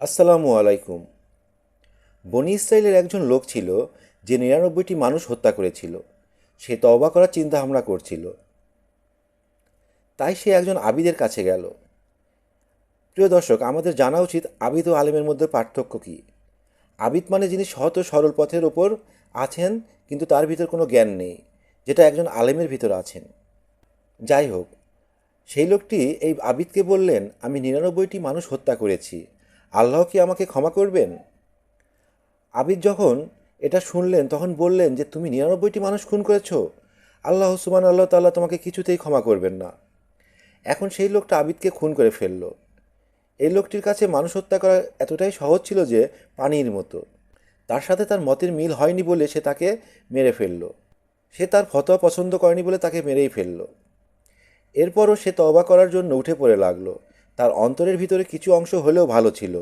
আসসালামু আলাইকুম। বনি ইসরায়েলের একজন লোক ছিল যে নিরানব্বইটি মানুষ হত্যা করেছিল। সে তওবা করার চিন্তা ভাবনা করছিল। তাই সে একজন আবিদের কাছে গেল। প্রিয় দর্শক, আমাদের জানা উচিত আবিদ ও আলেমের মধ্যে পার্থক্য কী? আবিদ মানে যিনি সহজ ও সরল পথের ওপর আছেন, কিন্তু তার ভিতর কোনো জ্ঞান নেই, যেটা একজন আলেমের ভিতর আছেন। যাই হোক, সেই লোকটি এই আবিদকে বললেন, আমি নিরানব্বইটি মানুষ হত্যা করেছি। আল্লাহ কি আমাকে ক্ষমা করবেন? আবিদ যখন এটা শুনলেন, তখন বললেন যে, তুমি নিরানব্বইটি মানুষ খুন করেছ। আল্লাহ সুমান আল্লাহ তাল্লাহ তোমাকে কিছুতেই ক্ষমা করবেন না। এখন সেই লোকটা আবিদকে খুন করে ফেলল। এই লোকটির কাছে মানুষ হত্যা করা এতটাই সহজ ছিল যে, পানির মতো। তার সাথে তার মতের মিল হয়নি বলে সে তাকে মেরে ফেলল। সে তার ফতোয়া পছন্দ করেনি বলে তাকে মেরেই ফেলল। এরপরও সে তওবা করার জন্য উঠে পড়ে লাগল। তার অন্তরের ভিতরে কিছু অংশ হলেও ভালো ছিল।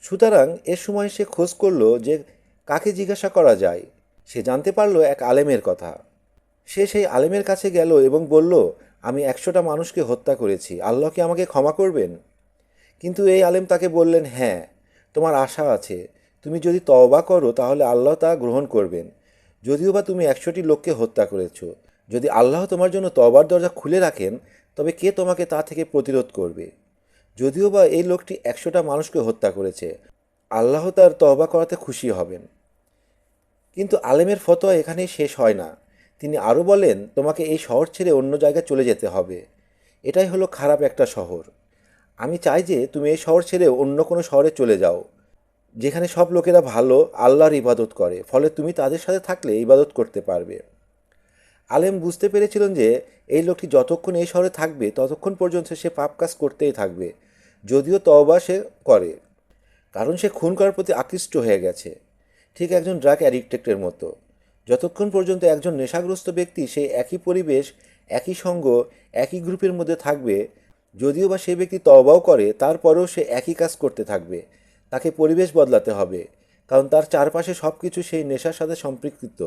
সুতরাং এ সময় সে খোঁজ করল যে কাকে জিজ্ঞাসা করা যায়। সে জানতে পারল এক আলেমের কথা। সে সেই আলেমের কাছে গেল এবং বলল, আমি একশোটা মানুষকে হত্যা করেছি। আল্লাহ কি আমাকে ক্ষমা করবেন? কিন্তু এই আলেম তাকে বললেন হ্যাঁ তোমার আশা আছে। তুমি যদি তওবা করো, তাহলে আল্লাহ তা গ্রহণ করবেন। যদিও বা তুমি একশোটি লোককে হত্যা করেছ। যদি আল্লাহ তোমার জন্য তবার দরজা খুলে রাখেন তবে কে তোমাকে তা থেকে প্রতিরোধ করবে? যদিও বা এই লোকটি একশোটা মানুষকে হত্যা করেছে, আল্লাহ তার তবা করাতে খুশি হবেন। কিন্তু আলেমের ফতোয়া এখানেই শেষ হয় না। তিনি আরও বলেন, তোমাকে এই শহর ছেড়ে অন্য জায়গায় চলে যেতে হবে। এটাই হলো খারাপ একটা শহর। আমি চাই যে তুমি এই শহর ছেড়ে অন্য কোনো শহরে চলে যাও, যেখানে সব লোকেরা ভালো, আল্লাহর ইবাদত করে। ফলে তুমি তাদের সাথে থাকলে ইবাদত করতে পারবে। আলেম বুঝতে পেরেছিলেন যে, এই লোকটি যতক্ষণ এই শহরে থাকবে, ততক্ষণ পর্যন্ত সে পাপ কাজ করতেই থাকবে, যদিও তওবা সে করে, কারণ সে খুন করার প্রতি আকৃষ্ট হয়ে গেছে। ঠিক একজন ড্রাগ অ্যাডিক্টেক্টের মতো। যতক্ষণ পর্যন্ত একজন নেশাগ্রস্ত ব্যক্তি সেই একই পরিবেশ, একই সঙ্গ, একই গ্রুপের মধ্যে থাকবে, যদিও বা সেই ব্যক্তি তওবাও করে, তারপরেও সে একই কাজ করতে থাকবে, তাকে পরিবেশ বদলাতে হবে, কারণ তার চারপাশে সব কিছু সেই নেশার সাথে সম্পৃক্ত।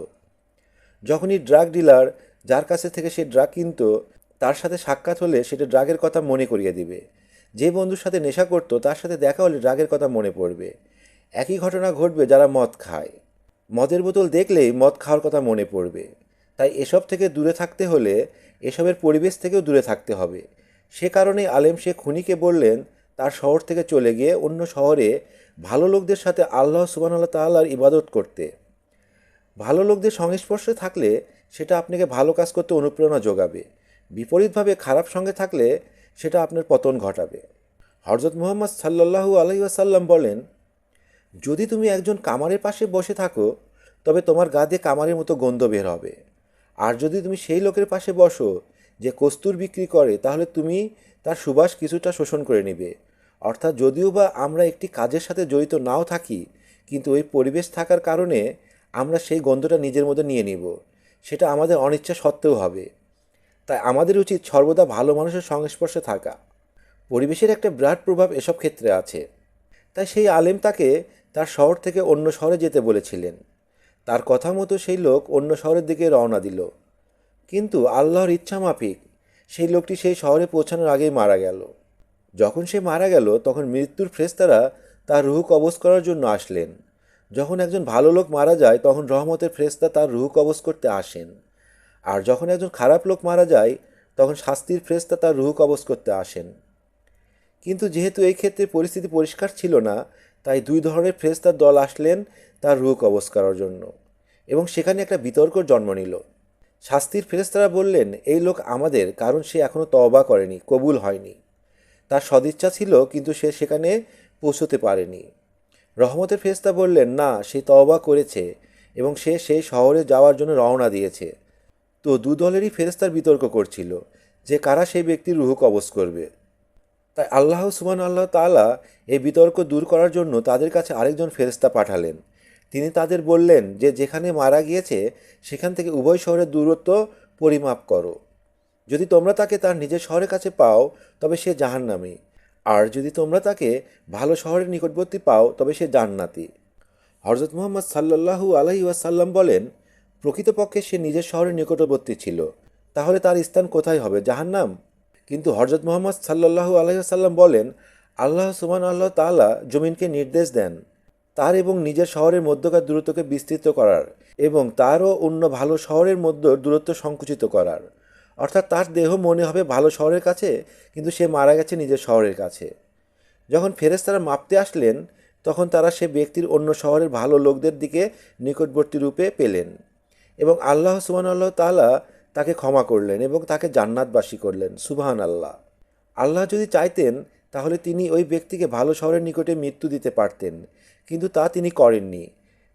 যখনই ড্রাগ ডিলার যার কাছে থেকে সে ড্রাগ কিনত, তার সাথে সাক্ষাৎ হলে সেটা ড্রাগের কথা মনে করিয়ে দিবে। যে বন্ধুর সাথে নেশা করতো, তার সাথে দেখা হলে ড্রাগের কথা মনে পড়বে। একই ঘটনা ঘটবে যারা মদ খায়। মদের বোতল দেখলেই মদ খাওয়ার কথা মনে পড়বে। তাই এসব থেকে দূরে থাকতে হলে এসবের পরিবেশ থেকেও দূরে থাকতে হবে। সে কারণেই আলেম শেখ খুনিকে বললেন, তার শহর থেকে চলে গিয়ে অন্য শহরে ভালো লোকদের সাথে আল্লাহ সুবানাল্লাহ তাল্লাহর ইবাদত করতে। ভালো লোকদের সংস্পর্শে থাকলে সেটা আপনাকে ভালো কাজ করতে অনুপ্রেরণা যোগাবে। বিপরীতভাবে খারাপ সঙ্গে থাকলে সেটা আপনার পতন ঘটাবে। হরজত মোহাম্মদ সাল্লাহু আলহিউসাল্লাম বলেন, যদি তুমি একজন কামারের পাশে বসে থাকো, তবে তোমার গা দিয়ে কামারের মতো গন্ধ বের হবে। আর যদি তুমি সেই লোকের পাশে বসো যে কস্তুর বিক্রি করে, তাহলে তুমি তার সুবাস কিছুটা শোষণ করে নিবে। অর্থাৎ যদিও বা আমরা একটি কাজের সাথে জড়িত নাও থাকি, কিন্তু ওই পরিবেশ থাকার কারণে আমরা সেই গন্ধটা নিজের মধ্যে নিয়ে নিব। সেটা আমাদের অনিচ্ছা সত্ত্বেও হবে। তাই আমাদের উচিত সর্বদা ভালো মানুষের সংস্পর্শে থাকা। পরিবেশের একটা বিরাট প্রভাব এসব ক্ষেত্রে আছে। তাই সেই আলেম তাকে তার শহর থেকে অন্য শহরে যেতে বলেছিলেন। তার কথা মতো সেই লোক অন্য শহরের দিকে রওনা দিল। কিন্তু আল্লাহর ইচ্ছা মাফিক, সেই লোকটি সেই শহরে পৌঁছানোর আগেই মারা গেল। যখন সে মারা গেল, তখন মৃত্যুর ফ্রেস্তারা তার রুহ কবজ করার জন্য আসলেন। যখন একজন ভালো লোক মারা যায়, তখন রহমতের ফ্রেস্তা তার রুহ কবজ করতে আসেন। আর যখন একজন খারাপ লোক মারা যায়, তখন শাস্তির ফ্রেস্তা তার রুহ কবজ করতে আসেন। কিন্তু যেহেতু এই ক্ষেত্রে পরিস্থিতি পরিষ্কার ছিল না, তাই দুই ধরনের ফ্রেস্তার দল আসলেন তার রুহ কবজ করার জন্য। এবং সেখানে একটা বিতর্ক জন্ম নিল। শাস্তির ফেরেস্তারা বললেন, এই লোক আমাদের, কারণ সে এখনও তওবা করেনি, কবুল হয়নি। তার সদিচ্ছা ছিল, কিন্তু সে সেখানে পৌঁছতে পারেনি। রহমতের ফেরেস্তা বললেন, না, সে তওবা করেছে এবং সে সেই শহরে যাওয়ার জন্য রওনা দিয়েছে। তো দু দলেরই ফেরেস্তার বিতর্ক করছিল যে কারা সেই ব্যক্তির রুহ কবজ করবে। তাই আল্লাহ সুবান আল্লাহ তালা এই বিতর্ক দূর করার জন্য তাদের কাছে আরেকজন ফেরেস্তা পাঠালেন। তিনি তাদের বললেন যে, যেখানে মারা গিয়েছে, সেখান থেকে উভয় শহরের দূরত্ব পরিমাপ করো। যদি তোমরা তাকে তার নিজের শহরের কাছে পাও, তবে সে জাহান্নামী। আর যদি তোমরা তাকে ভালো শহরের নিকটবর্তী পাও, তবে সে জান্নাতি। হরজত মোহাম্মদ সাল্লাহু আলহি ওয়াসাল্লাম বলেন, প্রকৃতপক্ষে সে নিজের শহরের নিকটবর্তী ছিল। তাহলে তার স্থান কোথায় হবে? জাহান্নাম? কিন্তু হরজত মোহাম্মদ সাল্লাহু আলহিহাসাল্লাম বলেন, আল্লাহ সুমান আল্লাহ তাআলা জমিনকে নির্দেশ দেন। তার এবং নিজের শহরের মধ্যকার দূরত্বকে বিস্তৃত করার এবং তারও অন্য ভালো শহরের মধ্যে দূরত্ব সংকুচিত করার। অর্থাৎ তার দেহ মনে হবে ভালো শহরের কাছে, কিন্তু সে মারা গেছে নিজের শহরের কাছে। যখন ফেরেস্তারা মাপতে আসলেন, তখন তারা সে ব্যক্তির অন্য শহরের ভালো লোকদের দিকে নিকটবর্তী রূপে পেলেন এবং আল্লাহ সুবান আল্লাহ তালা তাকে ক্ষমা করলেন এবং তাকে জান্নাতবাসী করলেন সুবাহান আল্লাহ আল্লাহ যদি চাইতেন, তাহলে তিনি ওই ব্যক্তিকে ভালো শহরের নিকটে মৃত্যু দিতে পারতেন, কিন্তু তা তিনি করেননি।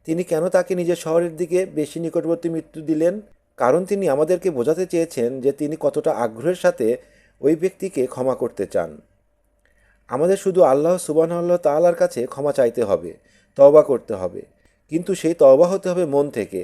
তিনি কেন তাকে নিজের শহরের দিকে বেশি নিকটবর্তী মৃত্যু দিলেন? কারণ তিনি আমাদেরকে বোঝাতে চেয়েছেন যে তিনি কতটা আগ্রহের সাথে ওই ব্যক্তিকে ক্ষমা করতে চান। আমাদের শুধু আল্লাহ সুবান আল্লাহ তালার কাছে ক্ষমা চাইতে হবে, তওবা করতে হবে। কিন্তু সেই তওবা হতে হবে মন থেকে।